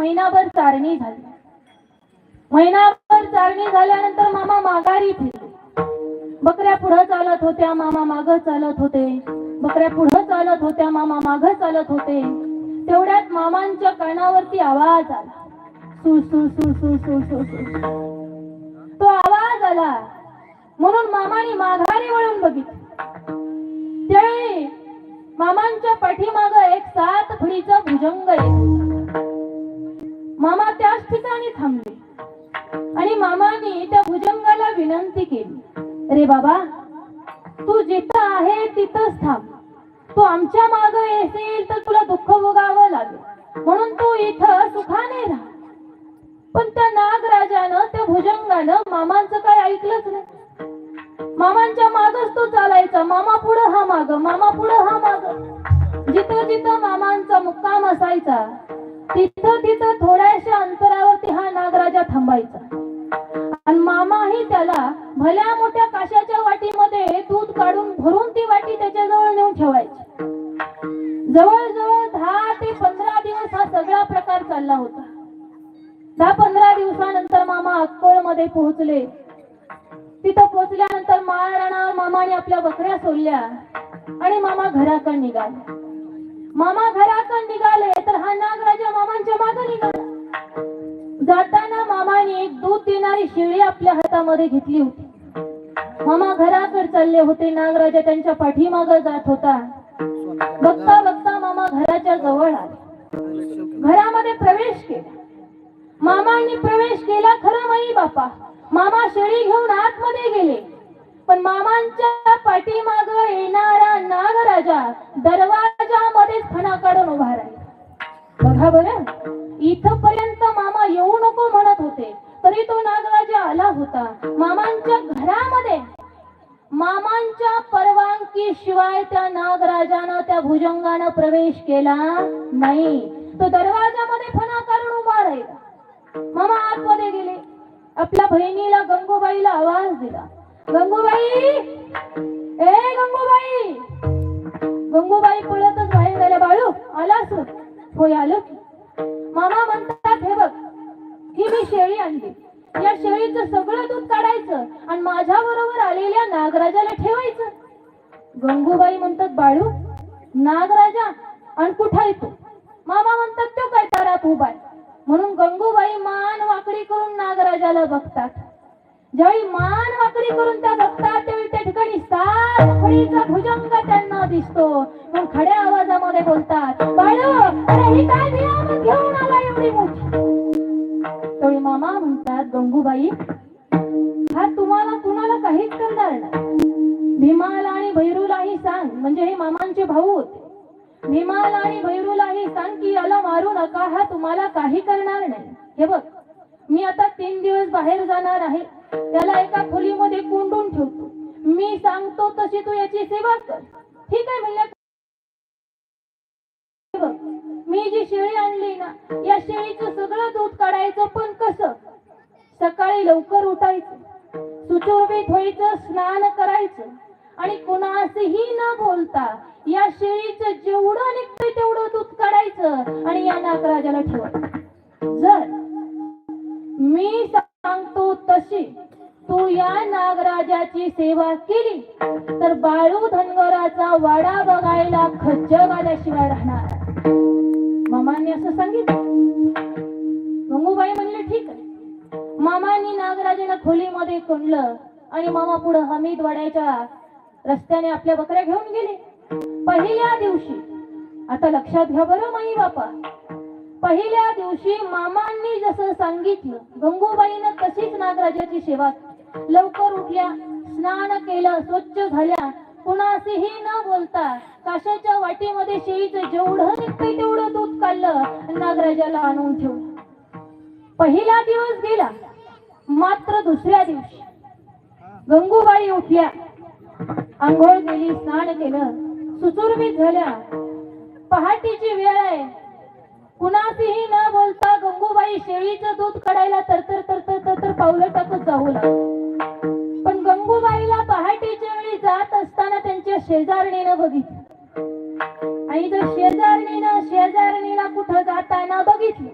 महिनाभर चारणी झाली. महिनाभर चारणी झाल्यानंतर मामा माघारी फिरले. बकऱ्या पुढे चालत होत्या मामा माग चालत होते. बकऱ्या पुढे चालत होत्या मामा माग चालत होते. तेवढ्यात मामांच्या कानावरती आवाज आला. सु सु सु सु सु सु तो आवाज आला. म्हणून मामाने माघारी वळून बघितलं. त्यावेळी मामांच्या पाठीमाग एक सात फळीचा भुजंग येतो मामा त्याच ठिकाणी थांबले. आणि मामाने त्या भुजंगाला विनंती केली. रे बाबा तू जिथं आहे तिथंच थांब. तू आमच्या माग येशील तर तुला दुःख भोगावं लागेल. म्हणून तू इथं सुखाने राहा. पण त्या नागराजानं त्या भुजंगानं मामांचं काय ऐकलंच नाही. मामांच्या मागच तो चालायचा. मामा पुढं हा माग मामा पुढं हा माग. जिथं जिथं मामांचा मुक्काम असायचा तिथं तिथं थोड्याशा अंतरावरती हा नागराजा थांबायचा. आणि मामाही त्याला भल्या मोठ्या काशाच्या वाटीमध्ये दूध काढून भरून ती वाटी त्याच्याजवळ नेऊन ठेवायची. जवळजवळ दहा ते पंधरा दिवस हा सगळा प्रकार चालला होता. दहा पंधरा दिवसानंतर मामा अक्कोळमध्ये पोहोचले. तिथं पोहोचल्यानंतर महाराणा मामाने आपल्या बकऱ्या सोडल्या आणि मामा घराकडे निघाले. मामा घरातून निघाले तर हा नागराजा मामांच्या मागे निघाला. जाताना मामाने एक दूध देणारी शेळी आपल्या हातामध्ये घेतली होती. मामा घराकडे चालले होते नागराजा त्यांच्या पाठीमाग जात होता. बघता बघता मामा घराच्या जवळ आले. घरामध्ये प्रवेश केला. मामांनी प्रवेश केला खरं माई बापा मामा शेळी घेऊन आतमध्ये गेले. पण मामांच्या पाठीमाग येणारा नागराजा दरवाजामध्ये नाकाडून उभा राहिला. बघा बरं इथपर्यंत मामा येऊ नको म्हणत होते तरी तो नागराजा आला होता. मामांच्या घरामध्ये. मामांच्या परवानगी शिवाय त्या नागराजानं त्या भुजंगानं प्रवेश केला नाही. तो दरवाजामध्ये फना काढून उभा राहिला. मामा आतमध्ये गेले. आपल्या बहिणीला गंगूबाईला आवाज दिला. गंगूबाई! ए गंगूबाई! गंगूबाई पळतच बाहेर गेल्या बाळू आलास? होय आलो. मामा म्हणतात हे बघ ही मी शेळी आणली. या शेळीचं सगळं दूध काढायचं आणि माझ्या बरोबर आलेल्या नागराजाला ठेवायचं. गंगूबाई म्हणतात बाळू नागराजा आणि कुठं येतो मामा म्हणतात तो काय तारात उभा म्हणून गंगूबाई मान वाकडी करून नागराजाला बघतात. ज्यावेळी मान वाकडी करून त्या बघतात त्यावेळी त्या ठिकाणी सात फळीचा भुजंग त्यांना दिसतो. मग खड्या आवाजामध्ये बोलतात बाळू अरे ही काय नियामत घेऊन आला एवढी मोठी? त्यावेळी मामा म्हणतात गंगूबाई हा तुम्हाला कुणाला काहीच करणार नाही. भीमाला आणि भैरूलाही सांग म्हणजे हे मामांचे भाऊ होते. भीमाला आणि भैरूलाही सांग की याला मारू नका हा तुम्हाला काही करणार नाही. हे बघ मी आता तीन दिवस बाहेर जाणार आहे. त्याला एका खोलीमध्ये कोंडून ठेवतो. मी सांगतो तशी तू याची सेवा कर. ठीक आहे म्हणल्या मी जी शेळी आणली ना या शेळीचं सगळं दूध काढायचं पण कसं? सकाळी लवकर उठायचं सुशोभित व्हायचं स्नान करायचं. आणि कोणासही न बोलता या शेळीचं जेवढं निघतंय तेवढं दूध काढायचं आणि या नागराजाला ठेवायचं. सेवा केली तर बाळू धनगराचा वाडा बघायला खज्जग आल्याशिवाय राहणार. मामांनी असं सांगितलं. गंगूबाई म्हणले ठीक आहे. मामांनी नागराजाला खोलीमध्ये कोंडलं आणि मामा पुढे हमीद वाड्याच्या रस्त्याने आपल्या बकऱ्या घेऊन गेले. पहिल्या दिवशी आता लक्षात घ्या बरं माई बापा. पहिल्या दिवशी मामांनी जसं सांगितलं गंगूबाईनं तशीच नागराजाची सेवा लवकर उठल्या स्नान केलं स्वच्छ झाल्या. कुणाशीही न बोलता काशाच्या वाटीमध्ये शेळीचं जेवढं निघतंय तेवढं दूध काढलं नागराजाला आणून ठेवलं. पहिला दिवस गेला मात्र दुसऱ्या दिवशी गंगूबाई उठल्या. आंघोळ केली स्नान केलं सुचुरबीत झाल्या. पहाटेची वेळ आहे. कुणाशीही न बोलता गंगूबाई शेळीचं दूध काढायला तरतर तरतर तरतर पावलं टाकत जाऊ लागली. शेजारणीनं बघितलं. आणि त्या शेजारणीनं शेजारणीला कुठं जाताना बघितलं